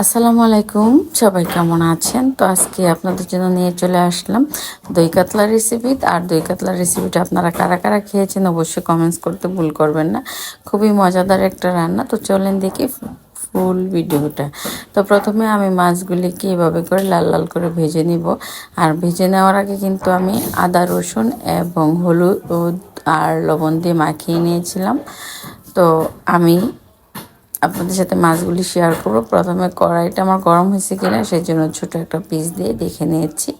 আসসালামু আলাইকুম, সবাই কেমন আছেন? তো আজকে আপনাদের জন্য নিয়ে চলে আসলাম দই কাতলা রেসিপি আর দই কাতলা রেসিপিটা আপনারা কারা কারা খেয়েছেন অবশ্যই কমেন্টস করতে ভুল করবেন না। খুবই মজাদার একটা রান্না। তো চলেন দেখি ফুল ভিডিওটা। তো প্রথমে আমি মাছগুলিকে এভাবে করে লাল লাল করে ভেজে নিব। আর ভেজে নেওয়ার আগে কিন্তু আমি আদা, রসুন এবং হলুদ আর লবণ দিয়ে মাখিয়ে নিয়েছিলাম। তো আমি আপনাদের সাথে মাছগুলি শেয়ার করব। প্রথমে কড়াইটা আমার গরম হয়েছে কিনা সেই জন্য ছোটো একটা পিস দিয়ে দেখে নিয়েছি।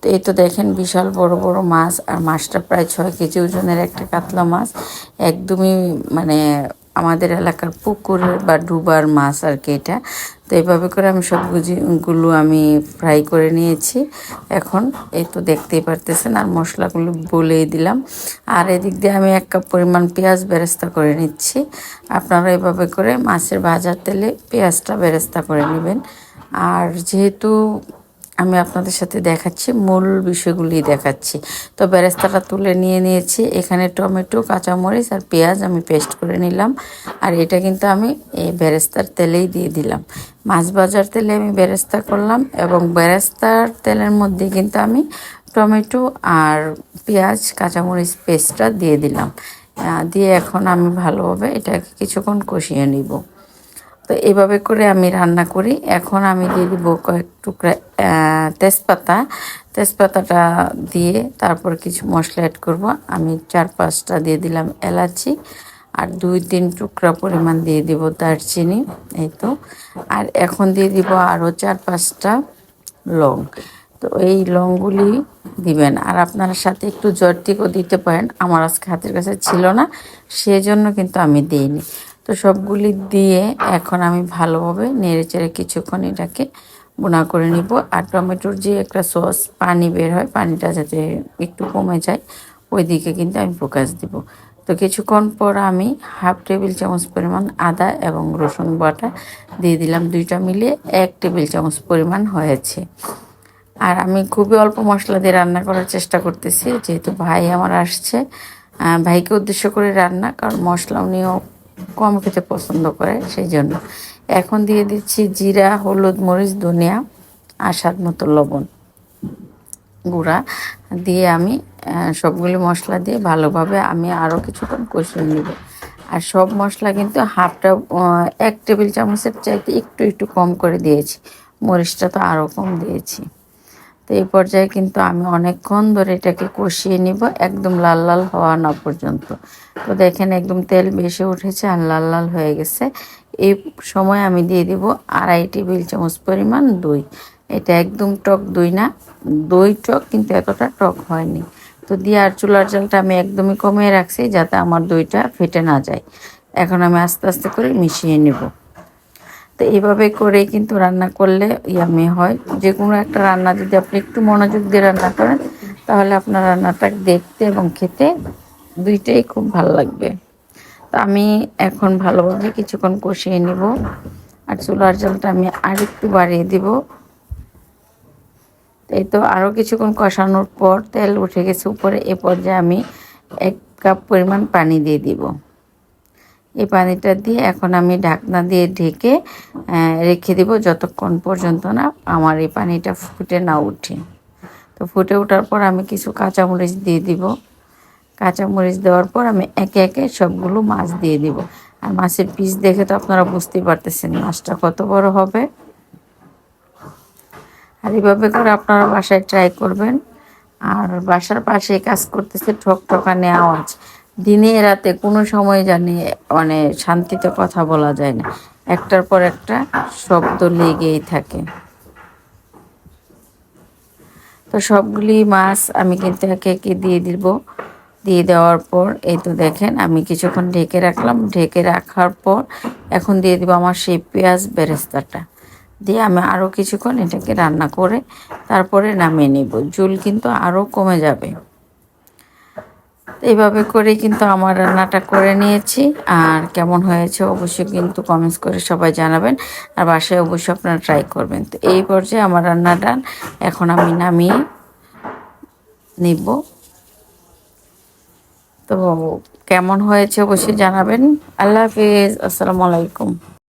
তো এই তো দেখেন বিশাল বড় বড় মাছ, আর মাছটা প্রায় ছয় কেজি ওজনের একটা কাতলা মাছ। একদমই মানে আমাদের এলাকার পুকুরের বা ডুবার মাছ আর কি এটা। তো এইভাবে করে আমি সব সবগুলো আমি ফ্রাই করে নিয়েছি। এখন এই তো দেখতেই পারতেছেন, আর মশলাগুলো বলেই দিলাম। আর এদিক দিয়ে আমি এক কাপ পরিমাণ পেঁয়াজ বেরেস্তা করে নিচ্ছি। আপনারা এভাবে করে মাছের ভাজার তেলে পেঁয়াজটা বেরেস্তা করে নেবেন। আর যেহেতু আমি আপনাদের সাথে দেখাচ্ছি, মূল বিষয়গুলি দেখাচ্ছি। তো বেরেস্তাটা তুলে নিয়ে নিয়েছি, এখানে টমেটো, কাঁচামরিচ আর পেঁয়াজ আমি পেস্ট করে নিলাম। আর এটা কিন্তু আমি এই বেরেস্তার তেলেই দিয়ে দিলাম। মাছ ভাজার তেলে আমি বেরেস্তা করলাম এবং বেরেস্তার তেলের মধ্যে কিন্তু আমি টমেটো আর পেঁয়াজ, কাঁচামরিচ পেস্টটা দিয়ে দিলাম। দিয়ে এখন আমি ভালোভাবে এটাকে কিছুক্ষণ কষিয়ে নিব। তো এইভাবে করে আমি রান্না করি। এখন আমি দিয়ে দিব কয়েক টুকরা তেজপাতা। তেজপাতাটা দিয়ে তারপর কিছু মশলা অ্যাড করব। আমি চার পাঁচটা দিয়ে দিলাম এলাচি আর দুই তিন টুকরা পরিমাণ দিয়ে দিব দারচিনি, এই তো। আর এখন দিয়ে দিব আরও চার পাঁচটা লং। তো এই লংগুলি দিবেন। আর আপনার সাথে একটু জর্তিকও দিতে পারেন। আমার আজকে হাতের কাছে ছিল না, সেজন্য কিন্তু আমি দিইনি। তো সবগুলি দিয়ে এখন আমি ভালোভাবে নেড়ে চেড়ে কিছুক্ষণ এটাকে বোনা করে নিব। আর টমেটোর যে একটা সস, পানি বের হয়, পানিটা যাতে একটু কমে যায় ওই দিকে কিন্তু আমি ফোকাস দিব। তো কিছুক্ষণ পর আমি হাফ টেবিল চামচ পরিমাণ আদা এবং রসুন বাটা দিয়ে দিলাম দুইটা মিলিয়ে এক টেবিল চামচ পরিমাণ হয়েছে। আর আমি খুবই অল্প মশলা দিয়ে রান্না করার চেষ্টা করতেছি, যেহেতু ভাই আমার আসছে। ভাইকে উদ্দেশ্য করে রান্না, কারণ মশলা উনিও কম খেতে পছন্দ করে, সেই জন্য। এখন দিয়ে দিচ্ছি জিরা, হলুদ মরিচ, ধনিয়া আর স্বাদ মতো লবণ গুঁড়া দিয়ে আমি সবগুলি মশলা দিয়ে ভালোভাবে আমি আরও কিছুক্ষণ কষিয়ে নেব। আর সব মশলা কিন্তু হাফটা এক টেবিল চামচের চাইতে একটু একটু কম করে দিয়েছি। মরিচটা তো আরও কম দিয়েছি। তো এই পর্যায়ে কিন্তু আমি অনেকক্ষণ ধরে এটাকে কষিয়ে নিব, একদম লাল লাল হওয়া না পর্যন্ত। তো দেখেন একদম তেল বেশি উঠেছে আর লাল লাল হয়ে গেছে। এই সময় আমি দিয়ে দিব আড়াই টেবিল চামচ পরিমাণ দই। এটা একদম টক দই না, দই টক কিন্তু এতটা টক হয়নি। তো দিয়ে আর চুলার জালটা আমি একদমই কমিয়ে রাখছি যাতে আমার দইটা ফেটে না যায়। এখন আমি আস্তে আস্তে করে মিশিয়ে নেব। তো এইভাবে করে কিন্তু রান্না করলে ইয়ামি হয়। যে কোনো একটা রান্না যদি আপনি একটু মনোযোগ দিয়ে রান্না করেন, তাহলে আপনার রান্নাটা দেখতে এবং খেতে দুইটাই খুব ভালো লাগবে। তো আমি এখন ভালোভাবে কিছুক্ষণ কষিয়ে নিব আর চুলার জলটা আমি আর একটু বাড়িয়ে দিব। এই তো আরও কিছুক্ষণ কষানোর পর তেল উঠে গেছে উপরে, এ পর্যায়ে আমি এক কাপ পরিমাণ পানি দিয়ে দিব। এই পানিটা দিয়ে এখন আমি ঢাকনা দিয়ে ঢেকে রেখে দিব যতক্ষণ পর্যন্ত না আমার এই পানিটা ফুটে না উঠে। তো ফুটে ওঠার পর আমি কিছু কাঁচামরিচ দিয়ে দিব। কাঁচামরিচ দেওয়ার পর আমি একে একে সবগুলো মাছ দিয়ে দিব। আর মাছের পিস দেখে তো আপনারা বুঝতেই পারতেছেন মাছটা কত বড় হবে। আর এইভাবে করে আপনারা বাসায় ট্রাই করবেন। আর বাসার পাশে কাজ করতেছে ঠক ঠকানে আওয়াজ। দিনে রাতে কোনো সময় জানি মানে শান্তিতে কথা বলা যায় না। একটার পর একটা শব্দ লেগেই থাকে। তো সবগুলি মাছ আমি কিন্তু একে একে দিয়ে দিব। দিয়ে দেওয়ার পর, এই তো দেখেন, আমি কিছুক্ষণ ঢেকে রাখলাম। ঢেকে রাখার পর, এখন দিয়ে দিব আমার সেই পেঁয়াজ বেরেস্তাটা। দিয়ে আমি আরও কিছুক্ষণ এটাকে রান্না করে তারপরে নামিয়ে নিব। জুল কিন্তু আরও কমে যাবে। এইভাবে করে কিন্তু আমার রান্নাটা করে নিয়েছি। আর কেমন হয়েছে অবশ্যই কিন্তু কমেন্টস করে সবাই জানাবেন। আর বাসায় অবশ্যই আপনারা ট্রাই করবেন। তো এই পর্যায়ে আমার রান্নাটা এখন আমি নামিয়ে নিব। তো কেমন হয়েছে অবশ্যই জানাবেন। আল্লাহ হাফিজ। আসসালামু আলাইকুম।